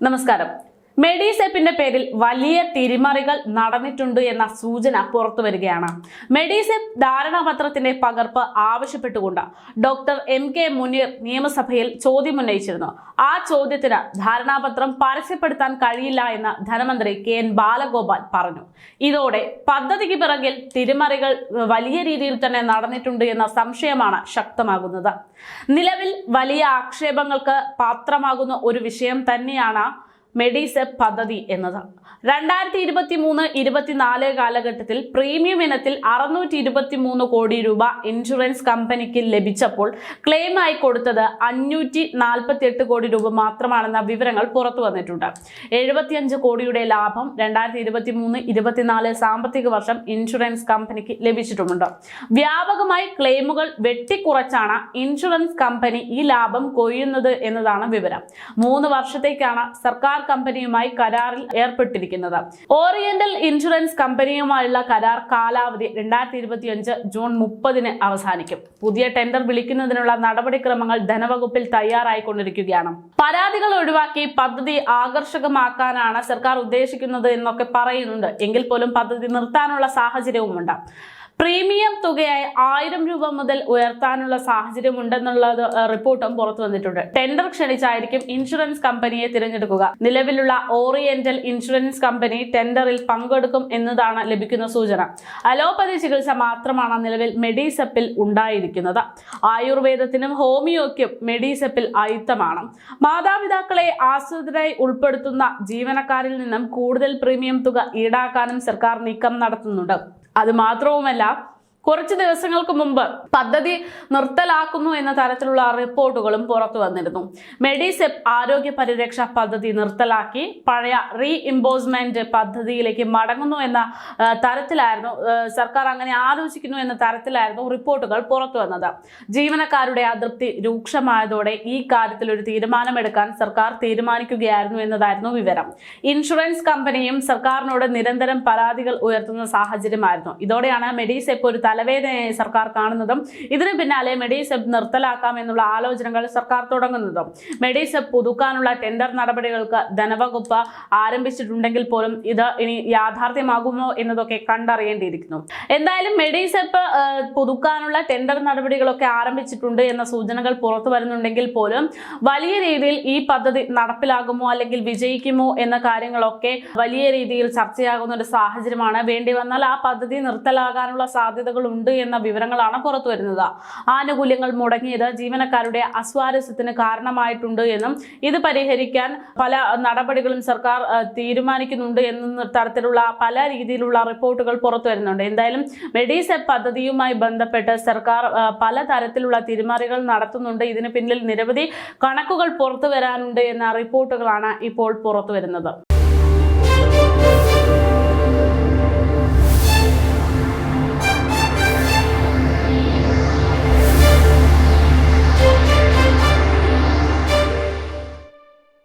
നമസ്കാരം. മെഡിസെപ്പിന്റെ പേരിൽ വലിയ തിരിമറികൾ നടന്നിട്ടുണ്ട് എന്ന സൂചന പുറത്തു വരികയാണ്. മെഡിസെപ്പ് ധാരണാപത്രത്തിന്റെ പകർപ്പ് ആവശ്യപ്പെട്ടുകൊണ്ട് ഡോക്ടർ എം കെ മുനീർ നിയമസഭയിൽ ചോദ്യമുന്നയിച്ചിരുന്നു ആ ചോദ്യത്തിന് ധാരണാപത്രം പരസ്യപ്പെടുത്താൻ കഴിയില്ല എന്ന് ധനമന്ത്രി കെ എൻ ബാലഗോപാൽ പറഞ്ഞു. ഇതോടെ പദ്ധതിക്ക് പിറകിൽ തിരിമറികൾ വലിയ രീതിയിൽ തന്നെ നടന്നിട്ടുണ്ട് എന്ന സംശയമാണ് ശക്തമാകുന്നത്. നിലവിൽ വലിയ ആക്ഷേപങ്ങൾക്ക് പാത്രമാകുന്ന ഒരു വിഷയം തന്നെയാണ് മെഡിസെപ്പ് പദ്ധതി എന്നത്. രണ്ടായിരത്തി ഇരുപത്തി മൂന്ന് ഇരുപത്തിനാല് കാലഘട്ടത്തിൽ പ്രീമിയം ഇനത്തിൽ അറുന്നൂറ്റി ഇരുപത്തി മൂന്ന് കോടി രൂപ ഇൻഷുറൻസ് കമ്പനിക്ക് ലഭിച്ചപ്പോൾ ക്ലെയിമായി കൊടുത്തത് അഞ്ഞൂറ്റി നാൽപ്പത്തി എട്ട് കോടി രൂപ മാത്രമാണെന്ന വിവരങ്ങൾ പുറത്തു വന്നിട്ടുണ്ട്. എഴുപത്തിയഞ്ച് കോടിയുടെ ലാഭം രണ്ടായിരത്തി ഇരുപത്തി മൂന്ന് ഇരുപത്തിനാല് സാമ്പത്തിക വർഷം ഇൻഷുറൻസ് കമ്പനിക്ക് ലഭിച്ചിട്ടുമുണ്ട്. വ്യാപകമായി ക്ലെയിമുകൾ വെട്ടിക്കുറച്ചാണ് ഇൻഷുറൻസ് കമ്പനി ഈ ലാഭം കൊയ്യുന്നത് എന്നതാണ് വിവരം. മൂന്ന് വർഷത്തേക്കാണ് സർക്കാർ കമ്പനിയുമായി കരാറിൽ ഏർപ്പെട്ടിരിക്കുന്നത്. ഓറിയന്റൽ ഇൻഷുറൻസ് കമ്പനിയുമായുള്ള കരാർ കാലാവധി രണ്ടായിരത്തി ഇരുപത്തിയഞ്ച് ജൂൺ മുപ്പതിന് അവസാനിക്കും. പുതിയ ടെൻഡർ വിളിക്കുന്നതിനുള്ള നടപടിക്രമങ്ങൾ ധനവകുപ്പിൽ തയ്യാറായിക്കൊണ്ടിരിക്കുകയാണ്. പരാതികൾ ഒഴിവാക്കി പദ്ധതി ആകർഷകമാക്കാനാണ് സർക്കാർ ഉദ്ദേശിക്കുന്നത് എന്നൊക്കെ പറയുന്നുണ്ട്. എങ്കിൽ പോലും പദ്ധതി നിർത്താനുള്ള സാഹചര്യവുമുണ്ട്. പ്രീമിയം തുകയായി ആയിരം രൂപ മുതൽ ഉയർത്താനുള്ള ഏഹ്, റിപ്പോർട്ടും പുറത്തു വന്നിട്ടുണ്ട്. ടെൻഡർ ക്ഷണിച്ചായിരിക്കും ഇൻഷുറൻസ് കമ്പനിയെ തിരഞ്ഞെടുക്കുക. നിലവിലുള്ള ഓറിയന്റൽ ഇൻഷുറൻസ് കമ്പനി ടെൻഡറിൽ പങ്കെടുക്കും എന്നതാണ് ലഭിക്കുന്ന സൂചന. അലോപ്പതി ചികിത്സ മാത്രമാണ് നിലവിൽ മെഡിസെപ്പിൽ ഉണ്ടായിരിക്കുന്നത്. ആയുർവേദത്തിനും ഹോമിയോയ്ക്കും മെഡിസെപ്പിൽ അയിത്തമാണ് മാതാപിതാക്കളെ ആശ്രിതരായി ഉൾപ്പെടുത്തുന്ന ജീവനക്കാരിൽ നിന്നും കൂടുതൽ പ്രീമിയം തുക ഈടാക്കാനും സർക്കാർ നീക്കം നടത്തുന്നുണ്ട്. അത് മാത്രവുമല്ല കുറച്ച് ദിവസങ്ങൾക്ക് മുമ്പ് പദ്ധതി നിർത്തലാക്കുന്നു എന്ന തരത്തിലുള്ള റിപ്പോർട്ടുകളും പുറത്തു വന്നിരുന്നു. മെഡിസെപ് ആരോഗ്യ പരിരക്ഷ പദ്ധതി നിർത്തലാക്കി പഴയ റീ ഇമ്പോസ്മെന്റ് പദ്ധതിയിലേക്ക് മടങ്ങുന്നു എന്ന തരത്തിലായിരുന്നു സർക്കാർ അങ്ങനെ ആലോചിക്കുന്നു എന്ന തരത്തിലായിരുന്നു റിപ്പോർട്ടുകൾ പുറത്തു വന്നത്. ജീവനക്കാരുടെ അതൃപ്തി രൂക്ഷമായതോടെ ഈ കാര്യത്തിൽ ഒരു തീരുമാനമെടുക്കാൻ സർക്കാർ തീരുമാനിക്കുകയായിരുന്നു എന്നതായിരുന്നു വിവരം. ഇൻഷുറൻസ് കമ്പനിയും സർക്കാരിനോട് നിരന്തരം പരാതികൾ ഉയർത്തുന്ന സാഹചര്യമായിരുന്നു. ഇതോടെയാണ് മെഡിസെപ്പ് ഒരു തലവേദനയായി സർക്കാർ കാണുന്നതും ഇതിന് പിന്നാലെ മെഡിസെപ്പ് നിർത്തലാക്കാം എന്നുള്ള ആലോചനകൾ സർക്കാർ തുടങ്ങുന്നതും. മെഡിസെപ്പ് പുതുക്കാനുള്ള ടെൻഡർ നടപടികൾക്ക് ധനവകുപ്പ് ആരംഭിച്ചിട്ടുണ്ടെങ്കിൽ പോലും ഇത് ഇനി യാഥാർത്ഥ്യമാകുമോ എന്നതൊക്കെ കണ്ടറിയേണ്ടിയിരിക്കുന്നു. എന്തായാലും മെഡിസെപ്പ് പുതുക്കാനുള്ള ടെൻഡർ നടപടികളൊക്കെ ആരംഭിച്ചിട്ടുണ്ട് എന്ന സൂചനകൾ പുറത്തു വരുന്നുണ്ടെങ്കിൽ പോലും വലിയ രീതിയിൽ ഈ പദ്ധതി നടപ്പിലാകുമോ അല്ലെങ്കിൽ വിജയിക്കുമോ എന്ന കാര്യങ്ങളൊക്കെ വലിയ രീതിയിൽ ചർച്ചയാകുന്ന ഒരു സാഹചര്യമാണ്. വേണ്ടി വന്നാൽ ആ പദ്ധതി നിർത്തലാകാനുള്ള സാധ്യതകൾ ഉണ്ട് എന്ന വിവരങ്ങളാണ് പുറത്തു വരുന്നത്. ആനുകൂല്യങ്ങൾ മുടങ്ങിയത് ജീവനക്കാരുടെ അസ്വാരസ്യത്തിന് കാരണമായിട്ടുണ്ട് എന്നും ഇത് പരിഹരിക്കാൻ പല നടപടികളും സർക്കാർ തീരുമാനിക്കുന്നുണ്ട് എന്ന തരത്തിലുള്ള പല രീതിയിലുള്ള റിപ്പോർട്ടുകൾ പുറത്തു വരുന്നുണ്ട്. എന്തായാലും മെഡിസെപ്പ് പദ്ധതിയുമായി ബന്ധപ്പെട്ട് സർക്കാർ പല തരത്തിലുള്ള തിരിമറികൾ നടത്തുന്നുണ്ട്. ഇതിന് പിന്നിൽ നിരവധി കണക്കുകൾ പുറത്തു വരാനുണ്ട് എന്ന റിപ്പോർട്ടുകളാണ് ഇപ്പോൾ പുറത്തു വരുന്നത്.